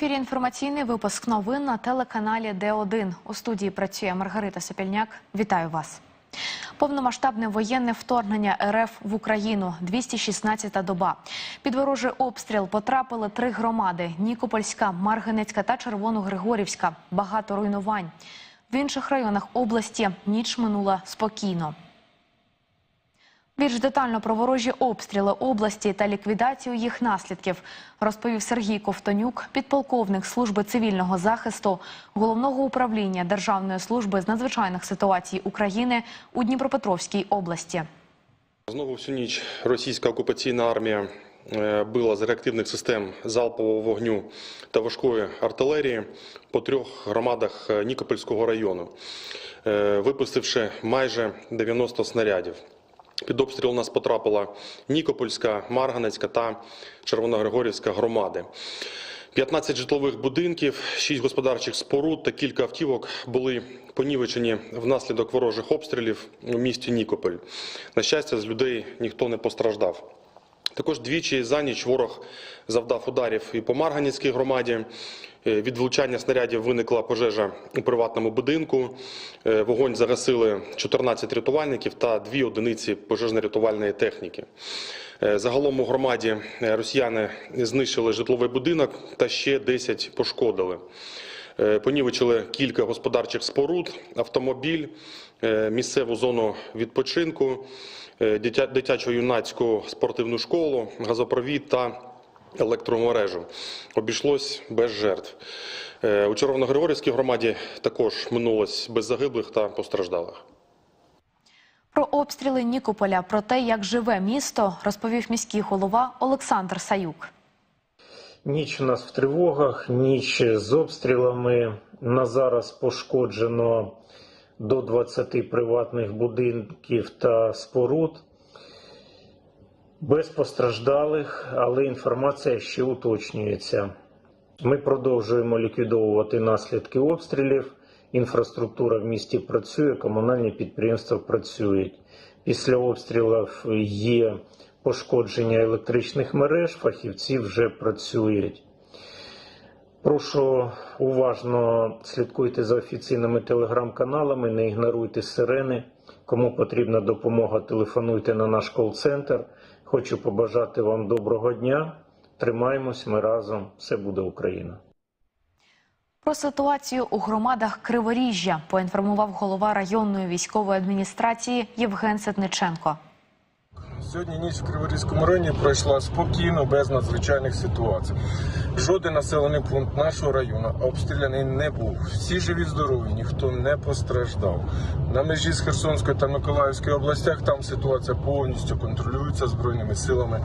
ефірі інформаційний випуск новин на телеканалі Д1. У студії працює Маргарита Сопільняк. Вітаю вас. Повномасштабне воєнне вторгнення РФ в Україну. 216-та доба. Під ворожий обстріл потрапили три громади: Нікопольська, Марганецька та Червоногригорівська. Багато руйнувань. В інших районах області ніч минула спокійно. Більш детально про ворожі обстріли області та ліквідацію їх наслідків розповів Сергій Ковтонюк, підполковник служби цивільного захисту головного управління Державної служби з надзвичайних ситуацій України у Дніпропетровській області. Знову всю ніч російська окупаційна армія е, била з реактивних систем залпового вогню та важкої артилерії по трьох громадах е, Нікопольського району, е, випустивши майже 90 снарядів. Під обстріл у нас потрапила Нікопольська, Марганецька та Червоногригорівська громади. 15 житлових будинків, 6 господарчих споруд та кілька автівок були понівечені внаслідок ворожих обстрілів у місті Нікополь. На щастя, з людей ніхто не постраждав. Також двічі за ніч ворог завдав ударів і по Марганецькій громаді. Е, Від влучання снарядів виникла пожежа у приватному будинку. Е, Вогонь загасили 14 рятувальників та дві одиниці пожежно-рятувальної техніки. Е, Загалом у громаді росіяни знищили житловий будинок та ще 10 пошкодили. Понівечили кілька господарчих споруд, автомобіль, місцеву зону відпочинку, дитячо-юнацьку спортивну школу, газопровід та електромережу. Обійшлось без жертв. Е, У Червоногригорівській громаді також минулось без загиблих та постраждалих. Про обстріли Нікополя, про те, як живе місто, розповів міський голова Олександр Саюк. Ніч у нас в тривогах, ніч з обстрілами. На зараз пошкоджено до 20 приватних будинків та споруд. Без постраждалих, але інформація ще уточнюється. Ми продовжуємо ліквідовувати наслідки обстрілів. Інфраструктура в місті працює, комунальні підприємства працюють. Після обстрілів є пошкодження електричних мереж, фахівці вже працюють. Прошу уважно слідкуйте за офіційними телеграм-каналами, не ігноруйте сирени. Кому потрібна допомога, телефонуйте на наш кол-центр. Хочу побажати вам доброго дня. Тримаємось, ми разом. Все буде Україна. Про ситуацію у громадах Криворіжжя поінформував голова районної військової адміністрації Євген Сетниченко. Сьогодні ніч в Криворізькому районі пройшла спокійно, без надзвичайних ситуацій. Жоден населений пункт нашого району обстріляний не був. Всі живі здорові, ніхто не постраждав. На межі з Херсонської та Миколаївської областях там ситуація повністю контролюється збройними силами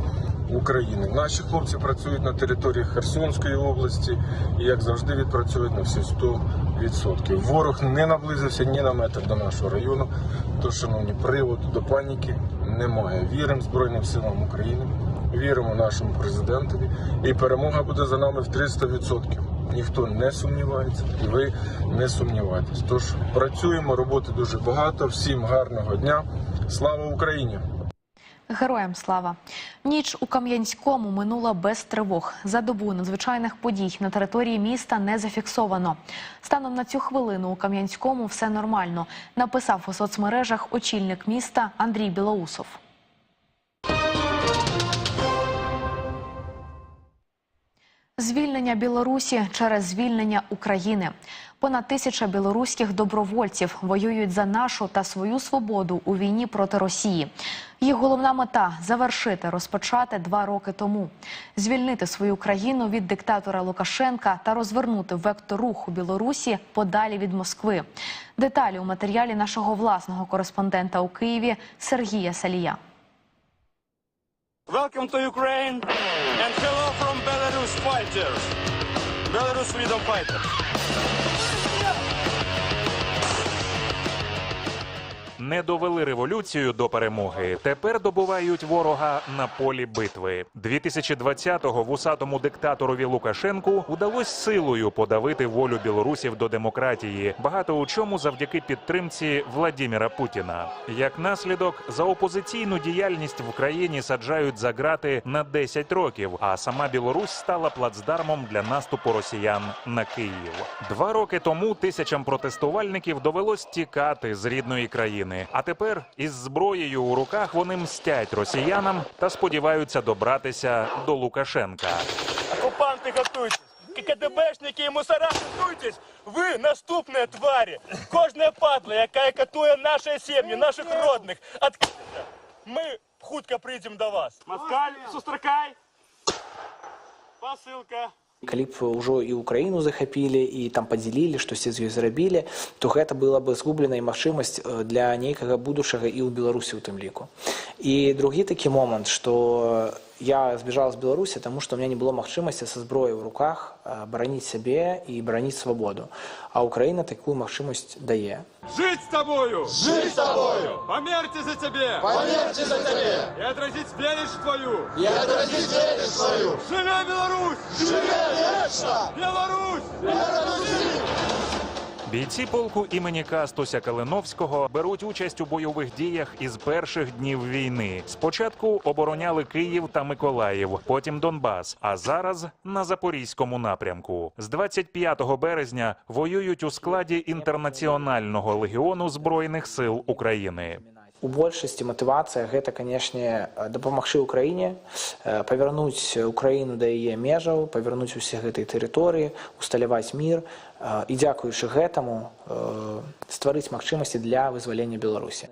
України. Наші хлопці працюють на території Херсонської області і, як завжди, відпрацюють на всі 100%. Ворог не наблизився ні на метр до нашого району. Тож, шановні, приводу до паніки немає. Віримо Збройним силам України, віримо нашому президентові, і перемога буде за нами в 300%. Ніхто не сумнівається, і ви не сумніваєтесь. Тож працюємо, роботи дуже багато. Всім гарного дня. Слава Україні! Героям слава ніч у Кам'янському минула без тривог. За добу надзвичайних подій на території міста не зафіксовано. Станом на цю хвилину у Кам'янському все нормально. Написав у соцмережах очільник міста Андрій Білоусов. Звільнення Білорусі через звільнення України. Понад тисяча білоруських добровольців воюють за нашу та свою свободу у війні проти Росії. Їх головна мета завершити розпочати два роки тому, звільнити свою країну від диктатора Лукашенка та розвернути вектор руху Білорусі подалі від Москви. Деталі у матеріалі нашого власного кореспондента у Києві Сергія Салія. Welcome to Ukraine and hello from Belarus fighters. Belarus freedom fighters. Не довели революцію до перемоги, тепер добувають ворога на полі битви. 2020-го вусатому диктаторові Лукашенку удалось силою подавити волю білорусів до демократії. Багато у чому завдяки підтримці Владіміра Путіна. Як наслідок, за опозиційну діяльність в країні саджають за грати на 10 років. А сама Білорусь стала плацдармом для наступу росіян на Київ. Два роки тому тисячам протестувальників довелось тікати з рідної країни. А тепер із зброєю у руках вони мстять росіянам та сподіваються добратися до Лукашенка. Оккупанты, готуйтесь! КДБшники і мусора, готуйтесь! Ви наступні тварі! Кожна падла, яка катує наші сім'ї, наших родних, открийте! Ми хутко прийдемо до вас. Москаль, Сустракай! Посилка калі б ўжо і ўкраіну захапілі і там падзялілі штосьці з ёй зрабілі то гэта была бы згублена і магчымасць э, для нейкага будучага і ў беларусі у тым ліку і другі такі момант что я збежал з беларусі тому что у меня не было магчымасці са зброяй у руках э, бараніць сябе і бараніць свабоду а украіна такую магчымасць дае Жить с тобою! Жить с тобою! Померьте за тебе! Померьте за тебе! И отразить величь твою! И отразить величь твою! Живе Беларусь! Живе вечно! Беларусь! Бійці полку імені Кастуся Калиновського беруть участь у бойових діях із перших днів війни. Спочатку обороняли Київ та Миколаїв, потім Донбас. А зараз на запорізькому напрямку. З 25 березня воюють у складі інтернаціонального легіону збройних сил України. у большасці матывацыя гэта канешне дапамагчы ўкраіне э, павярнуць украіну да яе межаў павярнуць усе гэтай тэрыторыі усталяваць мір э, і дзякуючы гэтаму э, стварыць магчымасці для вызвалення беларусі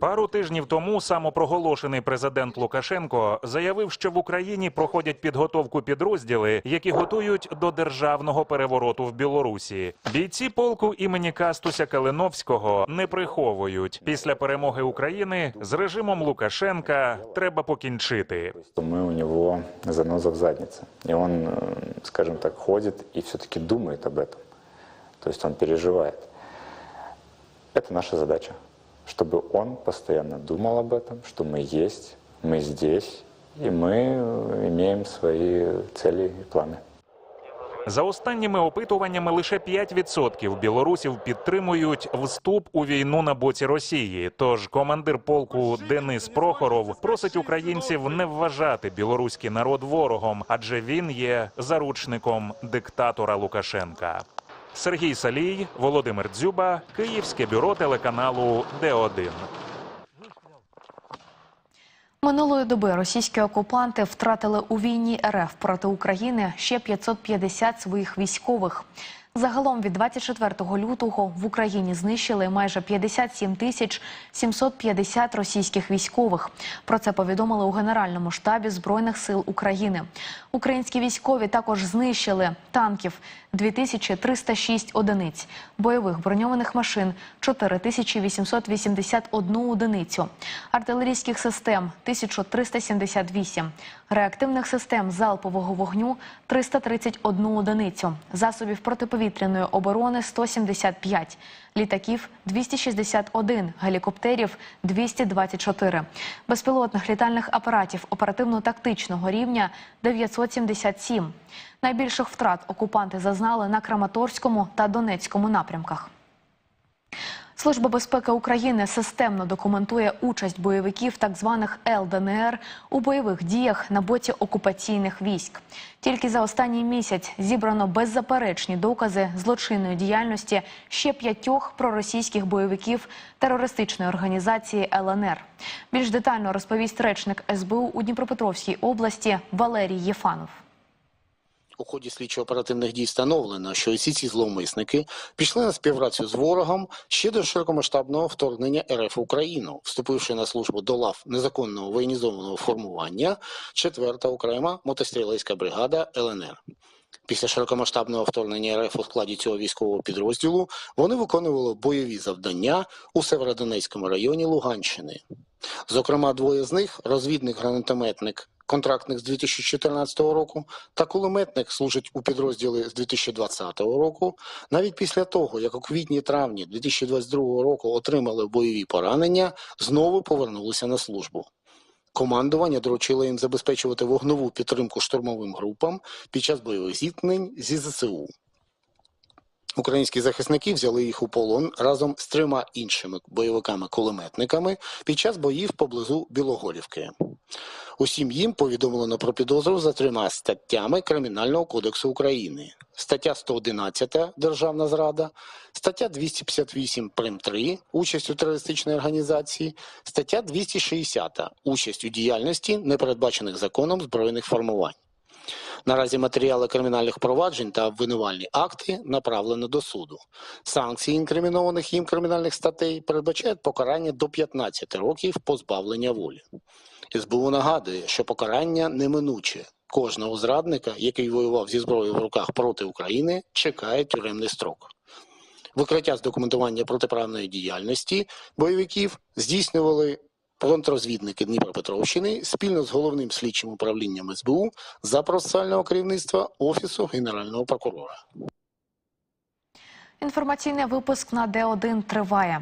Пару тижнів тому самопроголошений президент Лукашенко заявив, що в Україні проходять підготовку підрозділи, які готують до державного перевороту в Білорусі. Бійці полку імені Кастуся Калиновського не приховують. Після перемоги України з режимом Лукашенка треба покінчити. что мы у него заноза в заднице. И он, э, скажем так, ходит и все-таки думает об этом. То есть он переживает. Это наша задача, чтобы он постоянно думал об этом, что мы есть, мы здесь, и мы э, имеем свои цели и планы. За останніми опитуваннями лише 5% білорусів підтримують вступ у війну на боці Росії. Тож командир полку Денис Прохоров просить українців не вважати білоруський народ ворогом, адже він є заручником диктатора Лукашенка. Сергій Салій, Володимир Дзюба, Київське бюро телеканалу Д1. Минулої доби російські окупанти втратили у війні РФ проти України ще 550 своїх військових. Загалом від 24 лютого в Україні знищили майже 57 тисяч 750 російських військових. Про це повідомили у Генеральному штабі Збройних сил України. Українські військові також знищили танків 2306 одиниць, бойових броньованих машин 4881 одиницю, артилерійських систем 1378, реактивних систем залпового вогню 331 одиницю, засобів протиповітряної оборони 175, літаків 261, гелікоптерів 224, безпілотних літальних апаратів оперативно-тактичного рівня 977. Найбільших втрат окупанти зазнали на Краматорському та Донецькому напрямках. Служба безпеки України системно документує участь бойовиків так званих ЛДНР у бойових діях на боці окупаційних військ. Тільки за останній місяць зібрано беззаперечні докази злочинної діяльності ще п'ятьох проросійських бойовиків терористичної організації ЛНР. Більш детально розповість речник СБУ у Дніпропетровській області Валерій Єфанов. У ході слідчо-оперативних дій встановлено, що усі ці зловмисники пішли на співпрацю з ворогом ще до широкомасштабного вторгнення РФ в Україну, вступивши на службу до лав незаконного воєнізованого формування 4-та окрема мотострілецька бригада ЛНР. Після широкомасштабного вторгнення РФ у складі цього військового підрозділу вони виконували бойові завдання у Северодонецькому районі Луганщини. Зокрема, двоє з них розвідник-гранатометник, контрактник з 2014 року та кулеметник служать у підрозділі з 2020 року. Навіть після того, як у квітні-травні 2022 року отримали бойові поранення, знову повернулися на службу. Командування доручило їм забезпечувати вогнову підтримку штурмовим групам під час бойових зіткнень зі ЗСУ. Українські захисники взяли їх у полон разом з трьома іншими бойовиками-кулеметниками під час боїв поблизу Білогорівки. Усім їм повідомлено про підозру за трьома статтями Кримінального кодексу України: стаття 111 Державна зрада, стаття 258 прим 3 участь у терористичній організації, стаття 260 участь у діяльності непередбачених законом збройних формувань. Наразі матеріали кримінальних проваджень та обвинувальні акти направлено до суду. Санкції інкримінованих їм кримінальних статей передбачають покарання до 15 років позбавлення волі. СБУ нагадує, що покарання неминуче. Кожного зрадника, який воював зі зброєю в руках проти України, чекає тюремний строк. Викриття з документування протиправної діяльності бойовиків здійснювали контррозвідники Дніпропетровщини спільно з головним слідчим управлінням СБУ за процесуального керівництва Офісу Генерального прокурора. Інформаційний випуск на Д1 триває.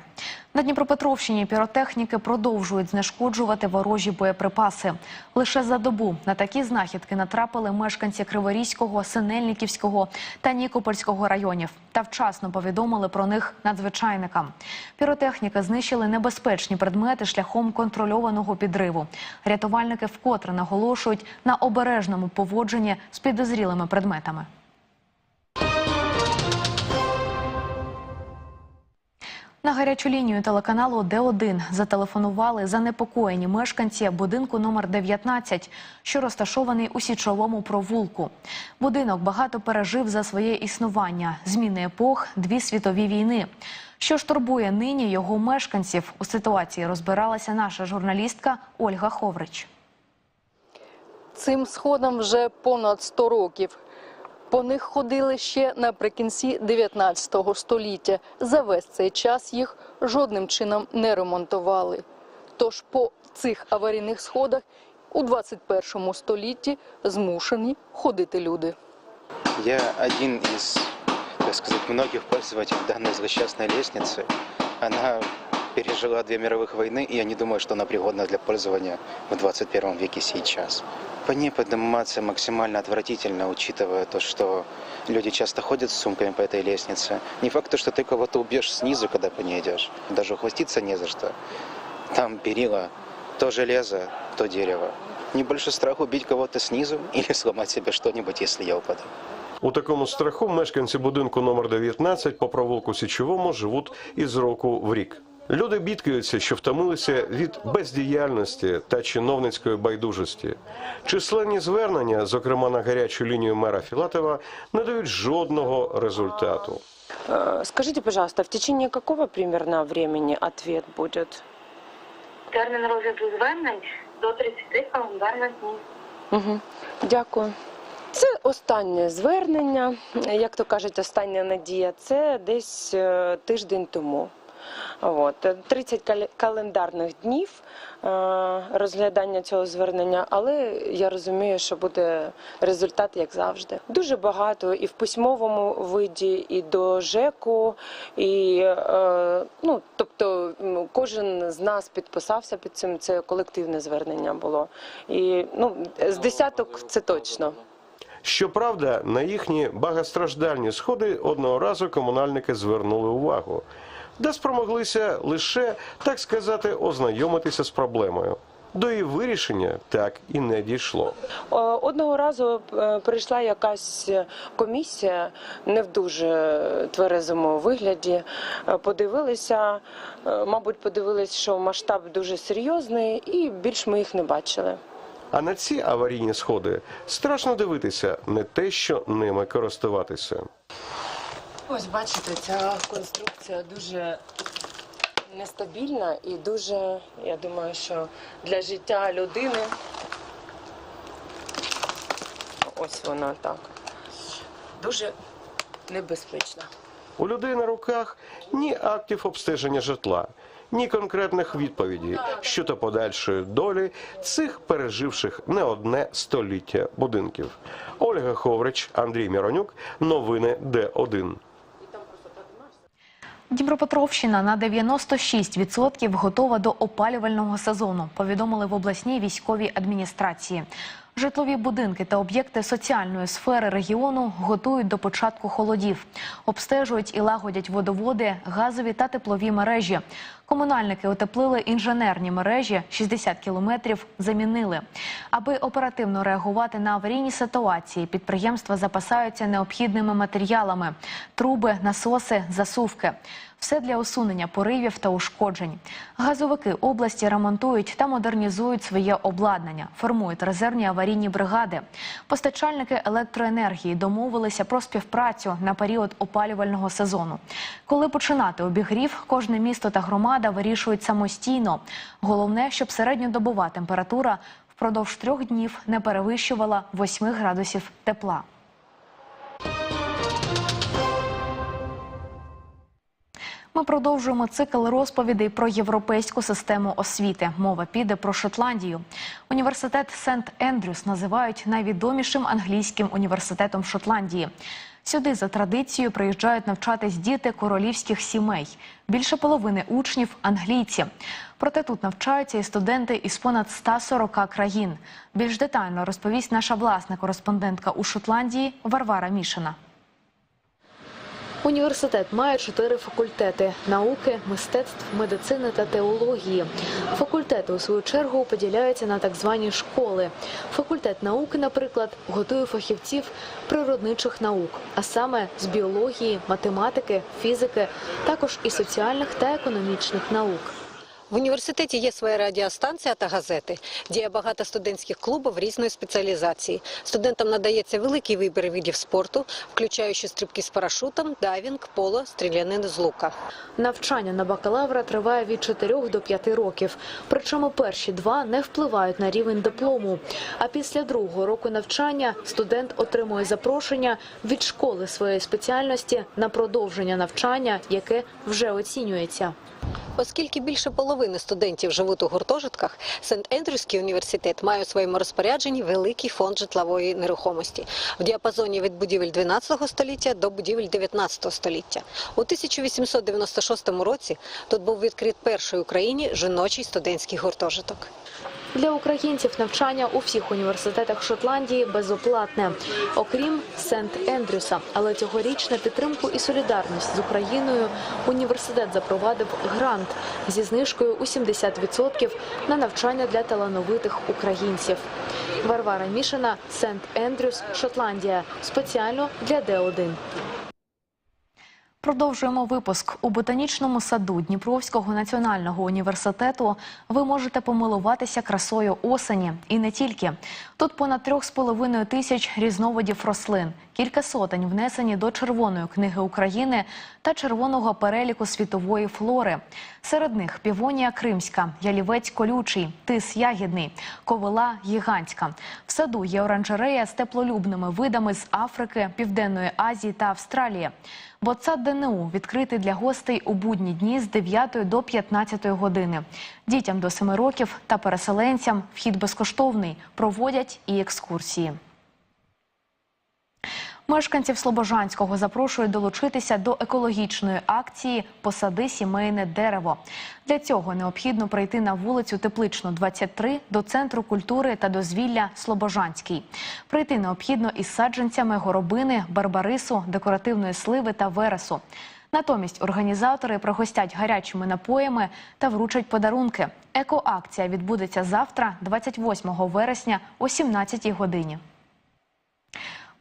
На Дніпропетровщині піротехніки продовжують знешкоджувати ворожі боєприпаси. Лише за добу на такі знахідки натрапили мешканці Криворізького, Синельниківського та Нікопольського районів та вчасно повідомили про них надзвичайникам. Піротехніки знищили небезпечні предмети шляхом контрольованого підриву. Рятувальники вкотре наголошують на обережному поводженні з підозрілими предметами. На гарячу лінію телеканалу Д1 зателефонували занепокоєні мешканці будинку номер 19, що розташований у січовому провулку. Будинок багато пережив за своє існування, зміни епох, дві світові війни. Що ж турбує нині його мешканців? У ситуації розбиралася наша журналістка Ольга Ховрич. Цим сходам вже понад 100 років. По них ходили ще наприкінці 19 століття. За весь цей час їх жодним чином не ремонтували. Тож по цих аварійних сходах у 21 столітті змушені ходити люди. Я один из, так сказать, многих пользователей данной злосчастной лестницы. Она пережила две мировых войны, и я не думаю, что она пригодна для пользования в 21 веке сейчас. По ней подниматься максимально отвратительно, учитывая то, что люди часто ходят с сумками по этой лестнице. Не факт, что ты кого-то убьешь снизу, когда по ней идешь. Даже ухватиться не за что. Там перила, то железо, то дерево. Не больше страх убить кого-то снизу или сломать себе что-нибудь, если я упаду. У такому страху мешканці будинку номер 19 по провулку Січовому живуть із року в рік. Люди бідкаються, що втомилися від бездіяльності та чиновницької байдужості. Численні звернення, зокрема на гарячу лінію мера Філатова, не дають жодного результату. Э, Скажите, пожалуйста, в течение какого примерно времени ответ будет? Термін розгляду звернень до 30 календарних днів. Угу. Дякую. Це останнє звернення, як то кажуть, остання надія. Це десь е, тиждень тому. От. 30 кал- календарних днів е, розглядання цього звернення, але я розумію, що буде результат, як завжди. Дуже багато і в письмовому виді, і до ЖЕКу, і е, ну, тобто кожен з нас підписався під цим. Це колективне звернення було. І ну, з десяток це точно. Щоправда, на їхні багатостраждальні сходи одного разу комунальники звернули увагу, де спромоглися лише, так сказати, ознайомитися з проблемою. До її вирішення так і не дійшло. Е, Одного разу е, прийшла якась комісія не в дуже тверезому вигляді. Е, Подивилися, мабуть, подивились, що масштаб дуже серйозний, і більш ми їх не бачили. А на ці аварійні сходи страшно дивитися, не те, що ними користуватися. Ось бачите, ця конструкція дуже нестабільна і дуже, я думаю, що для життя людини ось вона так. дуже небезпечна. У людей на руках ні актів обстеження житла, ні конкретних відповідей щодо подальшої долі цих переживших не одне століття будинків. Ольга Ховрич, Андрій Міронюк. Новини Д1. Дніпропетровщина на 96% готова до опалювального сезону, повідомили в обласній військовій адміністрації. Житлові будинки та об'єкти соціальної сфери регіону готують до початку холодів, обстежують і лагодять водоводи, газові та теплові мережі. Комунальники утеплили інженерні мережі, 60 кілометрів замінили. Аби оперативно реагувати на аварійні ситуації, підприємства запасаються необхідними матеріалами: труби, насоси, засувки. Все для усунення поривів та ушкоджень. Газовики області ремонтують та модернізують своє обладнання, формують резервні аварійні бригади. Постачальники електроенергії домовилися про співпрацю на період опалювального сезону. Коли починати обігрів, кожне місто та громада вирішують самостійно. Головне, щоб середньодобова температура впродовж трьох днів не перевищувала 8 градусів тепла. Ми продовжуємо цикл розповідей про європейську систему освіти. Мова піде про Шотландію. Університет Сент Ендрюс називають найвідомішим англійським університетом Шотландії. Сюди за традицією приїжджають навчатись діти королівських сімей. Більше половини учнів англійці. Проте тут навчаються і студенти із понад 140 країн. Більш детально розповість наша власна кореспондентка у Шотландії Варвара Мішина. Університет має чотири факультети: науки, мистецтв, медицини та теології. Факультети, у свою чергу, поділяються на так звані школи. Факультет науки, наприклад, готує фахівців природничих наук, а саме з біології, математики, фізики, також і соціальних та економічних наук. В університеті є своя радіостанція та газети, діє багато студентських клубів різної спеціалізації. Студентам надається великий вибір видів спорту, включаючи стрибки з парашутом, дайвінг, поло, стрілянини з лука. Навчання на бакалавра триває від 4 до 5 років. Причому перші два не впливають на рівень диплому. А після другого року навчання студент отримує запрошення від школи своєї спеціальності на продовження навчання, яке вже оцінюється. Оскільки більше половини студентів живуть у гуртожитках, Сент-Ендрюський університет має у своєму розпорядженні великий фонд житлової нерухомості в діапазоні від будівель 12 століття до будівель 19 століття. У 1896 році тут був відкрит перший в Україні жіночий студентський гуртожиток. Для українців навчання у всіх університетах Шотландії безоплатне, окрім Сент-Ендрюса. Але цьогоріч на підтримку і солідарність з Україною університет запровадив грант зі знижкою у 70% на навчання для талановитих українців. Варвара Мішина, Сент-Ендрюс, Шотландія. Спеціально для Д1. Продовжуємо випуск у ботанічному саду Дніпровського національного університету. Ви можете помилуватися красою осені і не тільки. Тут понад трьох з половиною тисяч різновидів рослин. Кілька сотень внесені до Червоної книги України та червоного переліку світової флори. Серед них півонія кримська, ялівець колючий, тис ягідний, ковила гігантська. В саду є оранжерея з теплолюбними видами з Африки, Південної Азії та Австралії. Ботсад ДНУ відкритий для гостей у будні дні з 9 до 15 години. Дітям до 7 років та переселенцям вхід безкоштовний. Проводять і екскурсії. Мешканців Слобожанського запрошують долучитися до екологічної акції Посади сімейне дерево. Для цього необхідно прийти на вулицю Тепличну, 23 до центру культури та дозвілля Слобожанський. Прийти необхідно із саджанцями горобини, барбарису, декоративної сливи та вересу. Натомість організатори пригостять гарячими напоями та вручать подарунки. Екоакція відбудеться завтра, 28 вересня о 17 годині.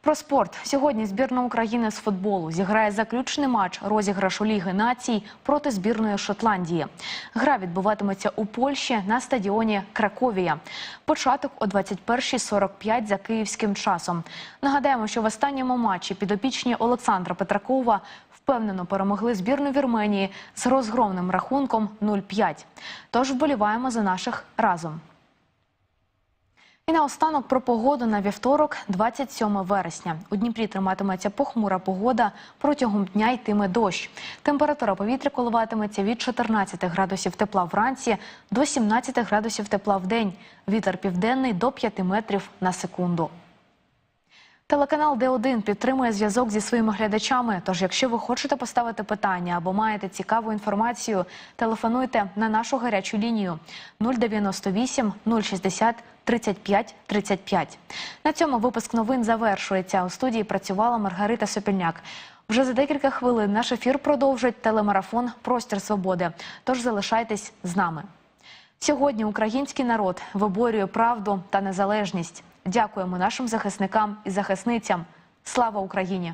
Про спорт сьогодні збірна України з футболу зіграє заключний матч розіграшу Ліги націй проти збірної Шотландії. Гра відбуватиметься у Польщі на стадіоні Краковія. Початок о 21.45 за київським часом. Нагадаємо, що в останньому матчі підопічні Олександра Петракова впевнено перемогли збірну Вірменії з розгромним рахунком 0-5. Тож вболіваємо за наших разом. І наостанок про погоду на вівторок, 27 вересня. У Дніпрі триматиметься похмура погода. Протягом дня йтиме дощ. Температура повітря коливатиметься від 14 градусів тепла вранці до 17 градусів тепла в день. Вітер південний до 5 метрів на секунду. Телеканал Д1 підтримує зв'язок зі своїми глядачами. Тож, якщо ви хочете поставити питання або маєте цікаву інформацію, телефонуйте на нашу гарячу лінію 098 060 35 35. На цьому випуск новин завершується. У студії працювала Маргарита Сопільняк. Вже за декілька хвилин наш ефір продовжить телемарафон Простір свободи. Тож залишайтесь з нами. Сьогодні український народ виборює правду та незалежність. Дякуємо нашим захисникам і захисницям. Слава Україні!